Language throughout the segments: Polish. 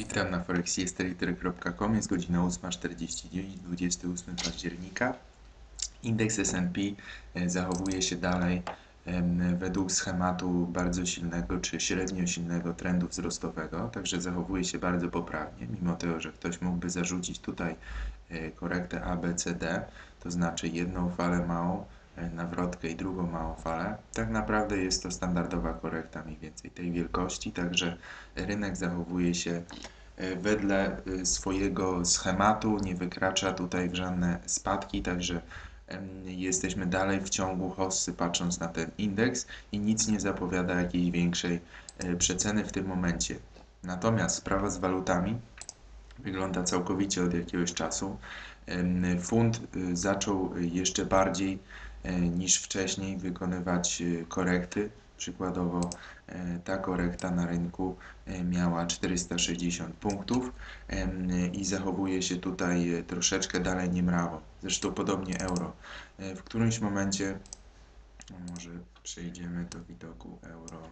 Witam na forexiesterator.com. Jest godzina 8.49, 28 października. Indeks S&P e, zachowuje się dalej według schematu bardzo silnego czy średnio silnego trendu wzrostowego, także zachowuje się bardzo poprawnie, mimo tego, że ktoś mógłby zarzucić tutaj e, korektę ABCD, to znaczy jedną falę małą, nawrotkę i drugą małą falę. Tak naprawdę jest to standardowa korekta mniej więcej tej wielkości, także rynek zachowuje się e, wedle e, swojego schematu, nie wykracza tutaj w żadne spadki, także jesteśmy dalej w ciągu hossy patrząc na ten indeks i nic nie zapowiada jakiejś większej e, przeceny w tym momencie. Natomiast sprawa z walutami wygląda całkowicie od jakiegoś czasu. Y, zaczął jeszcze bardziej e, niż wcześniej wykonywać e, korekty. Przykładowo e, ta korekta na rynku e, miała 460 punktów i zachowuje się tutaj e, troszeczkę dalej niemrawo. Zresztą podobnie euro. E, W którymś momencie, no może przejdziemy do widoku euro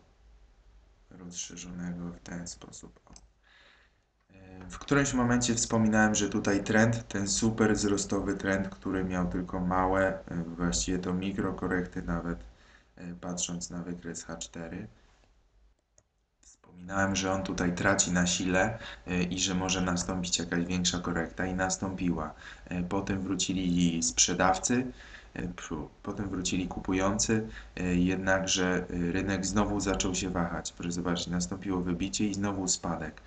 rozszerzonego w ten sposób. W którymś momencie wspominałem, że tutaj trend, ten super wzrostowy trend, który miał tylko małe, e, właściwie to mikrokorekty nawet, e, patrząc na wykres H4. Wspominałem, że on tutaj traci na sile e, i że może nastąpić jakaś większa korekta i nastąpiła. Potem wrócili sprzedawcy, potem wrócili kupujący, jednakże rynek znowu zaczął się wahać. Proszę zobaczyć, nastąpiło wybicie i znowu spadek.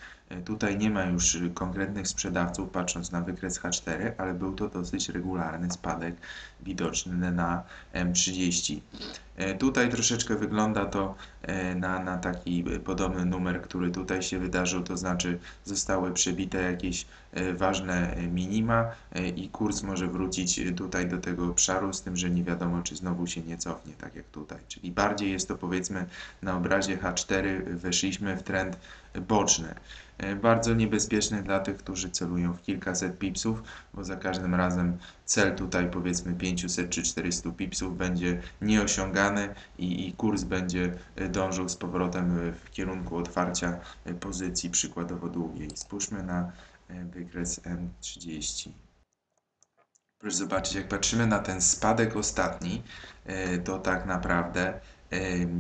Tutaj nie ma już konkretnych sprzedawców, patrząc na wykres H4, ale był to dosyć regularny spadek widoczny na M30. E, Tutaj troszeczkę wygląda to e, na, na taki podobny numer, który tutaj się wydarzył, to znaczy zostały przebite jakieś e, ważne minima i kurs może wrócić tutaj do tego obszaru, z tym, że nie wiadomo, czy znowu się nie cofnie, tak jak tutaj. Czyli bardziej jest to powiedzmy na obrazie H4 weszliśmy w trend boczny. E, Bardzo niebezpieczny dla tych, którzy celują w kilkaset pipsów, bo za każdym razem cel tutaj powiedzmy 500 czy 400 pipsów będzie nieosiągany i, i kurs będzie e, dążył z powrotem e, w kierunku otwarcia pozycji przykładowo długiej. Spójrzmy na wykres M30. Proszę zobaczyć, jak patrzymy na ten spadek ostatni, to tak naprawdę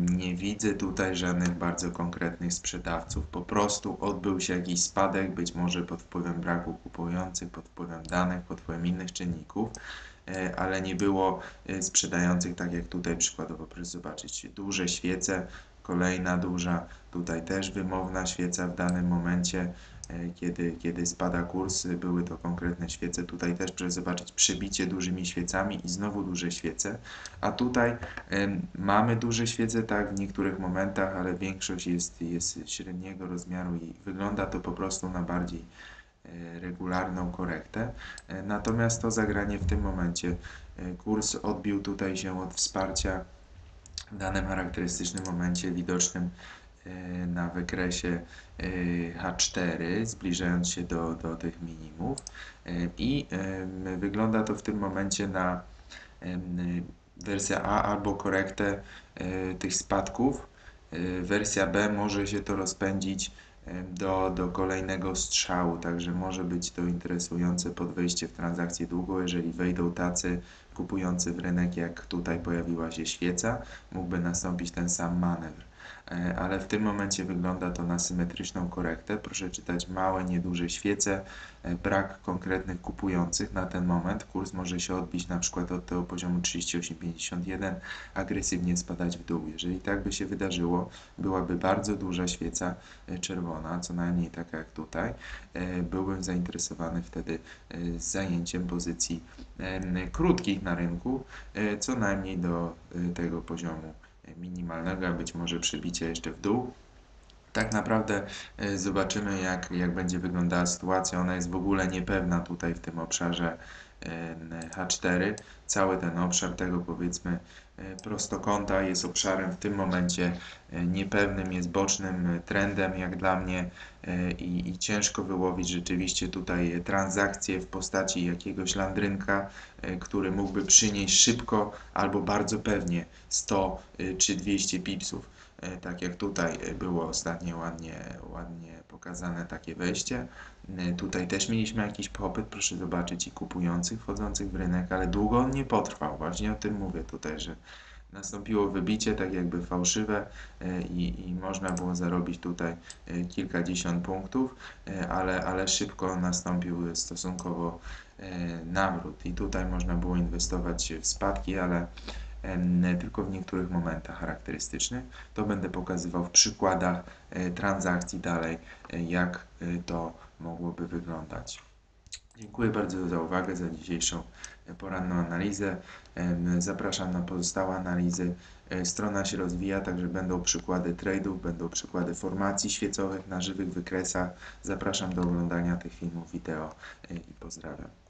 nie widzę tutaj żadnych bardzo konkretnych sprzedawców. Po prostu odbył się jakiś spadek, być może pod wpływem braku kupujących, pod wpływem danych, pod wpływem innych czynników, e, ale nie było e, sprzedających, tak jak tutaj przykładowo, proszę zobaczyć, duże świece, kolejna duża, tutaj też wymowna świeca w danym momencie, e, kiedy, kiedy spada kurs, były to konkretne świece. Tutaj też proszę zobaczyć przebicie dużymi świecami i znowu duże świece. A tutaj mamy duże świece, tak, w niektórych momentach, ale większość jest, jest średniego rozmiaru i wygląda to po prostu na bardziej e, regularną korektę. E, Natomiast to zagranie w tym momencie, kurs odbił tutaj się od wsparcia w danym charakterystycznym momencie widocznym e, na wykresie e, H4, zbliżając się do, do tych minimów E, i wygląda to w tym momencie na em, wersję A albo korektę tych spadków. Wersja B może się to rozpędzić do, do kolejnego strzału, także może być to interesujące pod wejście w transakcję długo, jeżeli wejdą tacy kupujący w rynek, jak tutaj pojawiła się świeca, mógłby nastąpić ten sam manewr. E, Ale w tym momencie wygląda to na symetryczną korektę. Proszę czytać małe, nieduże świece, e, brak konkretnych kupujących na ten moment. Kurs może się odbić na przykład od tego poziomu 38,51, agresywnie spadać w dół. Jeżeli tak by się wydarzyło, byłaby bardzo duża świeca e, czerwona, co najmniej taka jak tutaj. Byłbym zainteresowany wtedy zajęciem pozycji krótkich na rynku, co najmniej do tego poziomu minimalnego, a być może przebicie jeszcze w dół. Tak naprawdę e, zobaczymy, jak, jak będzie wyglądała sytuacja. Ona jest w ogóle niepewna tutaj w tym obszarze e, H4. Cały ten obszar tego powiedzmy e, prostokąta jest obszarem w tym momencie e, niepewnym, jest bocznym trendem jak dla mnie i, i ciężko wyłowić rzeczywiście tutaj transakcje w postaci jakiegoś landrynka, który mógłby przynieść szybko albo bardzo pewnie 100 e, czy 200 pipsów. E, tak jak tutaj e, było ostatnio ładnie, ładnie pokazane takie wejście. E, Tutaj też mieliśmy jakiś popyt, proszę zobaczyć, i kupujących wchodzących w rynek, ale długo on nie potrwał. Właśnie o tym mówię tutaj, że nastąpiło wybicie tak jakby fałszywe i, i można było zarobić tutaj kilkadziesiąt punktów, ale, ale szybko nastąpił stosunkowo nawrót i tutaj można było inwestować w spadki, ale tylko w niektórych momentach charakterystycznych. To będę pokazywał w przykładach e, transakcji dalej, e, jak e, to mogłoby wyglądać. Dziękuję bardzo za uwagę, za dzisiejszą poranną analizę. Zapraszam na pozostałe analizy. Strona się rozwija, także będą przykłady trade'ów, będą przykłady formacji świecowych na żywych wykresach. Zapraszam do oglądania tych filmów wideo i pozdrawiam.